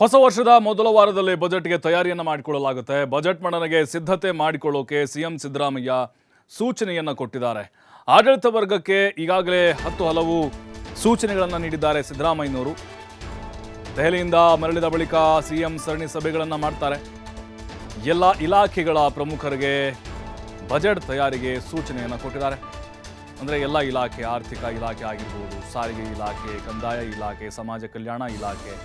ಹೊಸ ವರ್ಷದ ಮೊದಲ ವಾರದಲ್ಲಿ ಬಜೆಟ್ಗೆ ತಯಾರಿಯನ್ನು ಮಾಡಿಕೊಳ್ಳಲಾಗುತ್ತೆ. ಬಜೆಟ್ ಮಂಡನೆಗೆ ಸಿದ್ಧತೆ ಮಾಡಿಕೊಳ್ಳೋಕೆ ಸಿಎಂ ಸಿದ್ದರಾಮಯ್ಯ ಸೂಚನೆಯನ್ನು ಕೊಟ್ಟಿದ್ದಾರೆ. ಆಡಳಿತ ವರ್ಗಕ್ಕೆ ಈಗಾಗಲೇ ಹತ್ತು ಹಲವು ಸೂಚನೆಗಳನ್ನು ನೀಡಿದ್ದಾರೆ ಸಿದ್ದರಾಮಯ್ಯನವರು. ದೆಹಲಿಯಿಂದ ಮರಳಿದ ಬಳಿಕ ಸಿಎಂ ಸರಣಿ ಸಭೆಗಳನ್ನು ಮಾಡ್ತಾರೆ. ಎಲ್ಲ ಇಲಾಖೆಗಳ ಪ್ರಮುಖರಿಗೆ ಬಜೆಟ್ ತಯಾರಿಗೆ ಸೂಚನೆಯನ್ನು ಕೊಟ್ಟಿದ್ದಾರೆ. ಅಂದರೆ ಎಲ್ಲ ಇಲಾಖೆ, ಆರ್ಥಿಕ ಇಲಾಖೆ ಆಗಿರ್ಬೋದು, ಸಾರಿಗೆ ಇಲಾಖೆ, ಕಂದಾಯ ಇಲಾಖೆ, ಸಮಾಜ ಕಲ್ಯಾಣ ಇಲಾಖೆ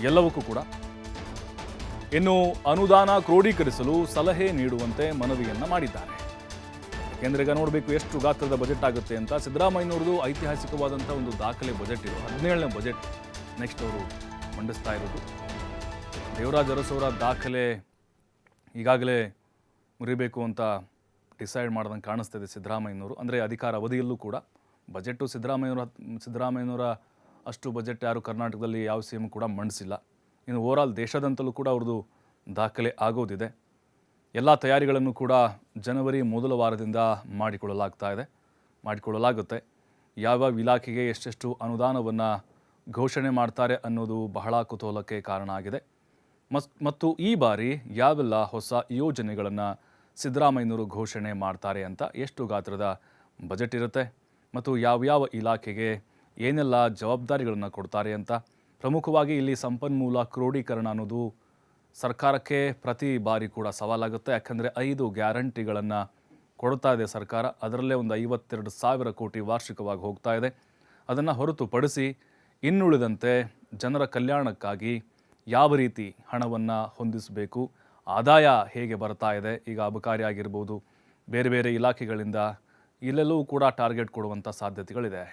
ಎಲ್ಲವಕ್ಕೂ ಕೂಡ. ಇನ್ನು ಅನುದಾನ ಕ್ರೋಢೀಕರಿಸಲು ಸಲಹೆ ನೀಡುವಂತೆ ಮನವಿಯನ್ನ ಮಾಡಿದ್ದಾರೆ. ಯಾಕೆಂದರೆ ಈಗ ನೋಡಬೇಕು ಎಷ್ಟು ಗಾತ್ರದ ಬಜೆಟ್ ಆಗುತ್ತೆ ಅಂತ. ಸಿದ್ದರಾಮಯ್ಯನವ್ರದ್ದು ಐತಿಹಾಸಿಕವಾದಂಥ ಒಂದು ದಾಖಲೆ ಬಜೆಟ್ ಇದು. ಹದಿನೇಳನೇ ಬಜೆಟ್ ನೆಕ್ಸ್ಟ್ ಅವರು ಮಂಡಿಸ್ತಾ ಇರೋದು. ದೇವರಾಜ್ ಅರಸವರ ದಾಖಲೆ ಈಗಾಗಲೇ ಮುರಿಬೇಕು ಅಂತ ಡಿಸೈಡ್ ಮಾಡ್ದಂಗೆ ಕಾಣಿಸ್ತಿದೆ ಸಿದ್ದರಾಮಯ್ಯನವರು. ಅಂದರೆ ಅಧಿಕಾರ ಅವಧಿಯಲ್ಲೂ ಕೂಡ ಬಜೆಟು ಸಿದ್ದರಾಮಯ್ಯನವರ ಸಿದ್ದರಾಮಯ್ಯನವರ ಅಷ್ಟು ಬಜೆಟ್ ಯಾರು ಕರ್ನಾಟಕದಲ್ಲಿ ಯಾವ ಸಿ ಕೂಡ ಮಂಡಿಸಿಲ್ಲ. ಇನ್ನು ಓವರಾಲ್ ದೇಶದಂತಲೂ ಕೂಡ ಅವ್ರದ್ದು ದಾಖಲೆ ಆಗೋದಿದೆ. ಎಲ್ಲ ತಯಾರಿಗಳನ್ನು ಕೂಡ ಜನವರಿ ಮೊದಲ ವಾರದಿಂದ ಮಾಡಿಕೊಳ್ಳಲಾಗ್ತಾ ಇದೆ. ಮಾಡಿಕೊಳ್ಳಲಾಗುತ್ತೆ. ಯಾವ ಇಲಾಖೆಗೆ ಎಷ್ಟೆಷ್ಟು ಅನುದಾನವನ್ನು ಘೋಷಣೆ ಮಾಡ್ತಾರೆ ಅನ್ನೋದು ಬಹಳ ಕುತೂಹಲಕ್ಕೆ ಕಾರಣ ಆಗಿದೆ. ಮತ್ತು ಈ ಬಾರಿ ಯಾವೆಲ್ಲ ಹೊಸ ಯೋಜನೆಗಳನ್ನು ಸಿದ್ದರಾಮಯ್ಯನವರು ಘೋಷಣೆ ಮಾಡ್ತಾರೆ ಅಂತ ಎಷ್ಟು ಗಾತ್ರದ ಬಜೆಟ್ ಇರುತ್ತೆ, ಮತ್ತು ಯಾವ್ಯಾವ ಇಲಾಖೆಗೆ ಏನೆಲ್ಲ ಜವಾಬ್ದಾರಿಗಳನ್ನು ಕೊಡ್ತಾರೆ ಅಂತ ಪ್ರಮುಖವಾಗಿ ಇಲ್ಲಿ ಸಂಪನ್ಮೂಲ ಕ್ರೋಢೀಕರಣ ಅನ್ನೋದು ಸರ್ಕಾರಕ್ಕೆ ಪ್ರತಿ ಬಾರಿ ಕೂಡ ಸವಾಲಾಗುತ್ತೆ. ಯಾಕಂದರೆ ಐದು ಗ್ಯಾರಂಟಿಗಳನ್ನು ಕೊಡ್ತಾ ಇದೆ ಸರ್ಕಾರ. ಅದರಲ್ಲೇ ಒಂದು ಐವತ್ತೆರಡು ಸಾವಿರ ಕೋಟಿ ವಾರ್ಷಿಕವಾಗಿ ಹೋಗ್ತಾ ಇದೆ. ಅದನ್ನು ಹೊರತುಪಡಿಸಿ ಇನ್ನುಳಿದಂತೆ ಜನರ ಕಲ್ಯಾಣಕ್ಕಾಗಿ ಯಾವ ರೀತಿ ಹಣವನ್ನು ಹೊಂದಿಸಬೇಕು, ಆದಾಯ ಹೇಗೆ ಬರ್ತಾ ಇದೆ, ಈಗ ಅಬಕಾರಿ ಆಗಿರ್ಬೋದು, ಬೇರೆ ಬೇರೆ ಇಲಾಖೆಗಳಿಂದ ಇಲ್ಲೆಲ್ಲವೂ ಕೂಡ ಟಾರ್ಗೆಟ್ ಕೊಡುವಂಥ ಸಾಧ್ಯತೆಗಳಿದೆ.